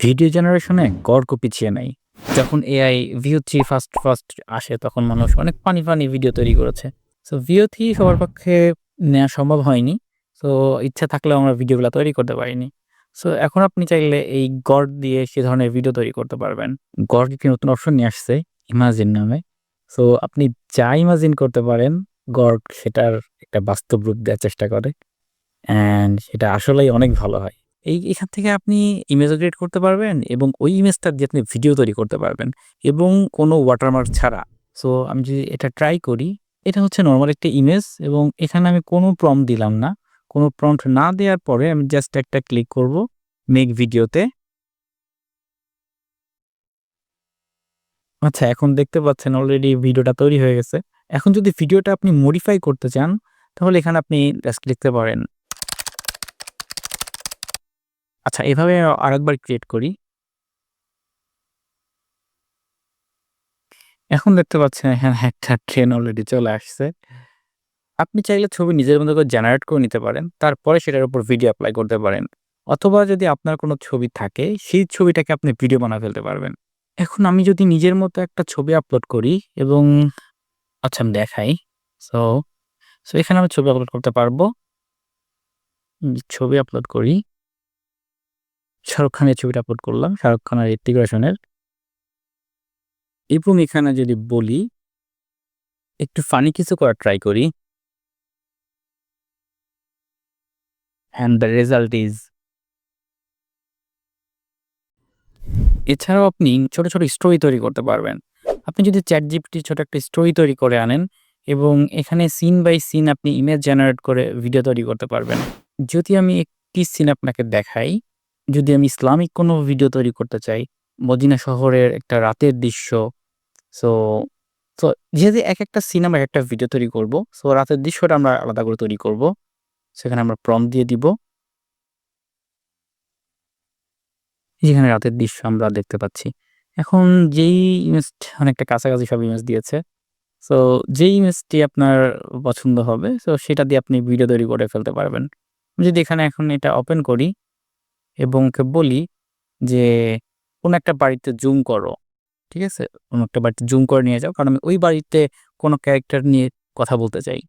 Video জেনারেশনে গড় পিছিয়ে নেই যখন এআই ভিও 3 ফার্স্ট, ফার্স্ট আসে তখন মানুষ অনেক ফানি, ফানি ভিডিও তৈরি করেছে। সো ভিও 3 সবার পক্ষে নেওয়া সম্ভব হয়নি। সো ইচ্ছা থাকলেও আমরা ভিডিওগুলা তৈরি করতে পারিনি। সো এখন আপনি চাইলে এই গড় দিয়ে সে ধরনের ভিডিও তৈরি করতে পারবেন। গড় একটি নতুন অপশন নিয়ে আসছে ইমাজিন নামে। সো আপনি যা ইমাজিন করতে পারেন গড় সেটার একটা বাস্তব রূপ দেওয়ার চেষ্টা করে। অ্যান্ড সেটা আসলেই অনেক ভালো হয়। এই এখান থেকে আপনি ইমেজও ক্রিয়েট করতে পারবেন এবং ওই ইমেজটা দিয়ে আপনি ভিডিও তৈরি করতে পারবেন এবং কোনো ওয়াটারমার্ক ছাড়া। সো আমি যদি এটা ট্রাই করি, এটা হচ্ছে নর্মাল একটা ইমেজ এবং এখানে আমি কোনো প্রম্পট দিলাম না। কোনো প্রম্পট না দেওয়ার পরে আমি জাস্ট একটা ক্লিক করব মেক ভিডিওতে। আচ্ছা এখন দেখতে পাচ্ছেন অলরেডি ভিডিওটা তৈরি হয়ে গেছে। এখন যদি ভিডিওটা আপনি মডিফাই করতে চান তাহলে এখানে আপনি জাস্ট লিখতে পারেন আচ্ছা এভাবে আরেকবার ক্রিয়েট করি। এখন দেখতে পাচ্ছেন এখানে একটা ট্রেন অলরেডি চলে আসছে। আপনি চাইলে ছবি নিজের মতো করে জেনারেট করে নিতে পারেন। তারপরে সেটার উপর ভিডিও অ্যাপ্লাই করতে পারেন। অথবা যদি আপনার কোনো ছবি থাকে সেই ছবিটাকে আপনি ভিডিও বানায় ফেলতে পারবেন। এখন আমি যদি নিজের মতো একটা ছবি আপলোড করি এবং আচ্ছা আমি দেখাই। সো, সো এখানে আমি ছবি আপলোড করতে পারব। ছবি আপলোড করি। শাহরুখ খানের ছবিটা আপলোড করলাম। শাহরুখ খান আর ঋত্বিক রোশনের। এবং এখানে যদি বলি একটু ফানি কিছু করার ট্রাই করি। অ্যান্ড দ্য রেজাল্ট ইজ এছাড়াও আপনি ছোট, ছোট স্টোরি তৈরি করতে পারবেন। আপনি যদি ChatGPT ছোট একটা স্টোরি তৈরি করে আনেন এবং এখানে সিন বাই সিন আপনি ইমেজ জেনারেট করে ভিডিও তৈরি করতে পারবেন। যদি আমি একটি সিন আপনাকে দেখাই, যদি আমি ইসলামিক কোনো ভিডিও তৈরি করতে চাই, মদিনা শহরের একটা রাতের দৃশ্য। সো, সো যেহেতু একেকটা সিন আমরা একটা ভিডিও তৈরি করব। সো রাতের দৃশ্যটা আমরা আলাদা করে তৈরি করব। সেখানে আমরা প্রম্পট দিয়ে দিব। যেখানে রাতের দৃশ্য আমরা দেখতে পাচ্ছি। এখন যেই ইমেজটা অনেকটা কাছাকাছি সব ইমেজ দিয়েছে। সো যেই ইমেজটি আপনার পছন্দ হবে সো সেটা দিয়ে আপনি ভিডিও তৈরি করে ফেলতে পারবেন। যদি এখানে এখন এটা ওপেন করি এবং ওকে বলি যে কোনো একটা বাড়িতে জুম করো। ঠিক আছে? কোনো একটা বাড়িতে জুম করে নিয়ে যাও। কারণ আমি ওই বাড়িতে কোনো ক্যারেক্টার নিয়ে কথা বলতে চাই।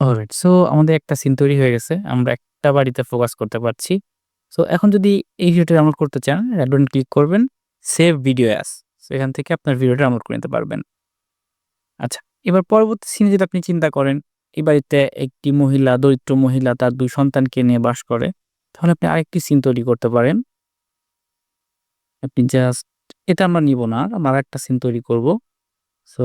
অলরাইট। সো আমাদের একটা সিন তৈরি হয়ে গেছে। আমরা একটা বাড়িতে ফোকাস করতে পারছি। সো এখন যদি এই ভিডিওটা ডাউনলোড করতে চান, রেড ক্লিক করবেন, সেভ ভিডিও অ্যাস সো এখান থেকে আপনার ভিডিওটা ডাউনলোড করে নিতে পারবেন। আচ্ছা, এবার পরবর্তী সিনে যদি আপনি চিন্তা করেন, এই বাড়িতে একটি মহিলা, দরিদ্র মহিলা তার দুই সন্তানকে নিয়ে বাস করে। তাহলে আপনি আরেকটি সিন তৈরি করতে পারেন। আপনি জাস্ট এটা আমরা নিব না। আমরা আরেকটা সিন তৈরি করব। So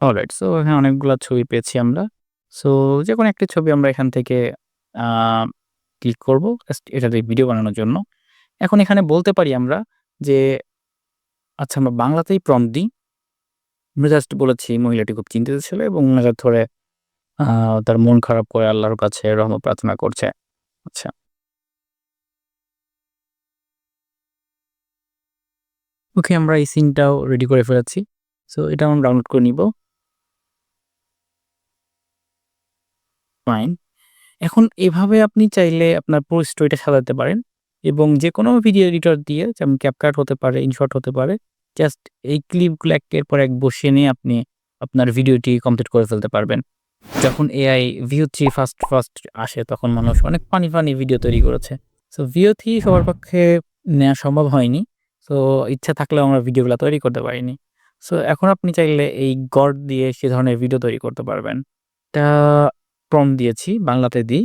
alright. সো এখানে অনেকগুলা ছবি পেয়েছি আমরা। সো যেকোনো একটি ছবি আমরা এখান থেকে ক্লিক করব দিয়ে ভিডিও বানানোর জন্য। এখন এখানে বলতে পারি আমরা যে আচ্ছা আমরা বাংলাতেই প্রম্পট দিই। আমরা জাস্ট বলেছি মহিলাটি খুব চিন্তিত ছিল এবং মোনাজাত ধরে তার মন খারাপ করে আল্লাহর কাছে রহমত প্রার্থনা করছে। আচ্ছা। ওকে আমরা এই সিনটাও রেডি করে ফেলেছি। সো এটা আমরা ডাউনলোড করে নিব। ফাইন। এখন এভাবে আপনি চাইলে আপনার পুরো স্টোরিটা সাজাতে পারেন এবং যেকোনো ভিডিও এডিটর দিয়ে যেমন CapCut হতে পারে, ইনশর্ট হতে পারে। জাস্ট এই ক্লিপগুলো একের পর এক বসিয়ে নিয়ে আপনি আপনার ভিডিওটি কমপ্লিট করে ফেলতে পারবেন। যখন এআই ভিও 3 ফার্স্ট, ফার্স্ট আসে তখন মানুষ অনেক ফানি, ফানি ভিডিও তৈরি করেছে। সো ভিও 3 সবার পক্ষে নেওয়া সম্ভব হয়নি। সো ইচ্ছা থাকলেও আমরা ভিডিওগুলা তৈরি করতে পারিনি। সো এখন আপনি চাইলে এই গড় দিয়ে সে ধরনের ভিডিও তৈরি করতে পারবেন। এটা প্রম্পট দিয়েছি বাংলাতে দিই।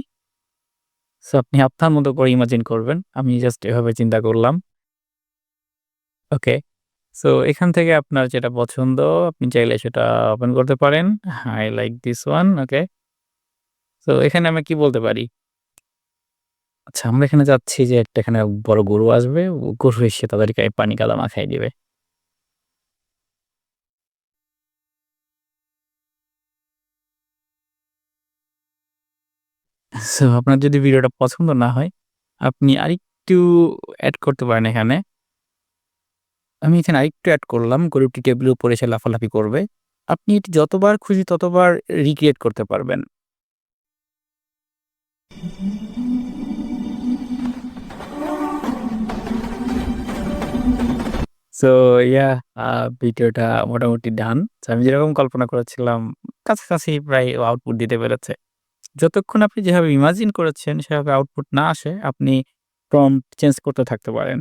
সো আপনি আপনার মতো করে ইমাজিন করবেন। আমি জাস্ট এভাবে চিন্তা করলাম। ওকে। সো এখান থেকে আপনার যেটা পছন্দ আপনি চাইলে সেটা ওপেন করতে পারেন। I like this one okay. So এখানে আমি কি বলতে পারি? আচ্ছা আমরা এখানে যাচ্ছি যে একটা এখানে বড় গরু আসবে। গরু এসে তাদেরকে পানি কাদা মাখায় দিবে। সো আপনার যদি ভিডিওটা পছন্দ না হয়, আপনি আরেকটু অ্যাড করতে পারেন এখানে। আমি এখানে আরেকটু এড করলাম। গরুটি টেবিলের উপরে এসে লাফালাফি করবে। আপনি এটি যতবার খুশি ততবার রিক্রিয়েট করতে পারবেন। সো ইয়া ভিডিওটা মোটামুটি ডান। আমি যেরকম কল্পনা করেছিলাম, কাছাকাছি প্রায় আউটপুট দিতে পেরেছে। যতক্ষণ আপনি যেভাবে ইমাজিন করেছেন, সেভাবে আউটপুট না আসে, আপনি প্রম্পট চেঞ্জ করতে থাকতে পারেন।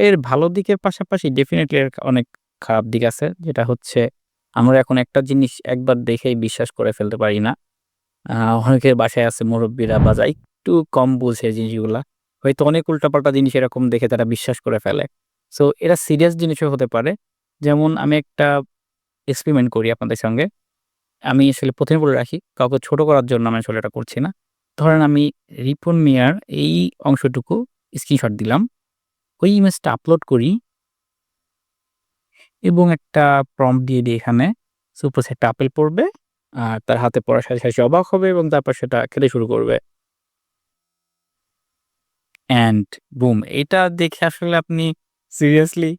এর ভালো দিকের পাশাপাশি ডেফিনেটলি এর অনেক খারাপ দিক আছে। যেটা হচ্ছে আমরা এখন একটা জিনিস একবার দেখেই বিশ্বাস করে ফেলতে পারি না। অনেকের বাসায় আছে মুরব্বিরা বা যারা একটু কম বুঝে জিনিসগুলা। হয়তো অনেক উল্টাপাল্টা জিনিস এরকম দেখে তারা বিশ্বাস করে ফেলে। সো এরা সিরিয়াস জিনিসও হতে পারে। যেমন আমি একটা এক্সপেরিমেন্ট করি আপনাদের সঙ্গে। আমি আসলে প্রথমে বলে রাখি, কাউকে ছোট করার জন্য আমি আসলে এটা করছি না। ধরেন আমি রিপন মিয়ার এই অংশটুকু স্ক্রিনশট দিলাম। ওই ইমেজটা আপলোড করি এবং একটা প্রম্পট দিয়ে দিই এখানে। সো উপর আপেল পড়বে। আর তার হাতে পড়ার সাথে, সাথে অবাক হবে এবং তারপর সেটা খেতে শুরু করবে। And boom! এটা দেখে আসলে আপনি সিরিয়াসলি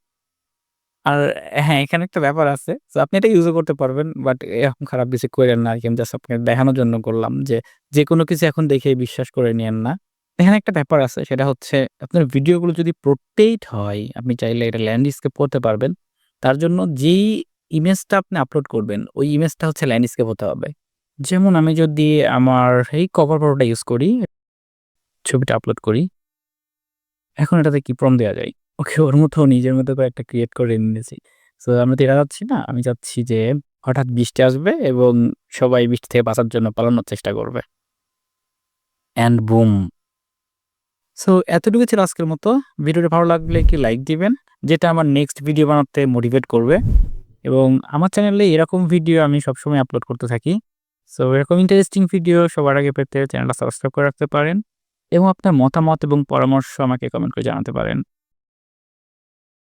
আর হ্যাঁ, এখানে একটা ব্যাপার আছে। সো আপনি এটা ইউজও করতে পারবেন। বাট এরকম খারাপ কিছু কইরেন না আরকি। আমি জাস্ট আপনাকে দেখানোর জন্য করলাম যে, যেকোনো কিছু এখন দেখে বিশ্বাস করে নিয়েন না। এখানে একটা ব্যাপার আছে সেটা হচ্ছে আপনার ভিডিওগুলো যদি প্রোটেইট হয়, আপনি চাইলে এটা ল্যান্ডস্কেপ করতে পারবেন। তার জন্য যেই ইমেজটা আপনি আপলোড করবেন, ওই ইমেজটা হচ্ছে ল্যান্ডস্কেপ হতে হবে। যেমন আমি যদি আমার এই কভার ফটোটা ইউজ করি, ছবিটা আপলোড করি। এখন এটাতে কি প্রম দেওয়া যায়? ওকে ওর মতো নিজের মতো করে একটা ক্রিয়েট করে নিয়েছি। সো আমরা তো এটা যাচ্ছি না। আমি চাচ্ছি যে হঠাৎ বৃষ্টি আসবে এবং সবাই বৃষ্টি থেকে বাঁচার জন্য পালানোর চেষ্টা করবে। And broom! সো এতটুকু ছিল আজকের মতো। ভিডিওটা ভালো লাগলে কি লাইক দিবেন। যেটা আমার নেক্সট ভিডিও বানাতে মোটিভেট করবে। এবং আমার চ্যানেলে এরকম ভিডিও আমি সবসময় আপলোড করতে থাকি। সো এরকম ইন্টারেস্টিং ভিডিও সবার আগে পেতে চ্যানেলটা সাবস্ক্রাইব করে রাখতে পারেন। এবং আপনার মতামত এবং পরামর্শ আমাকে কমেন্ট করে জানাতে পারেন।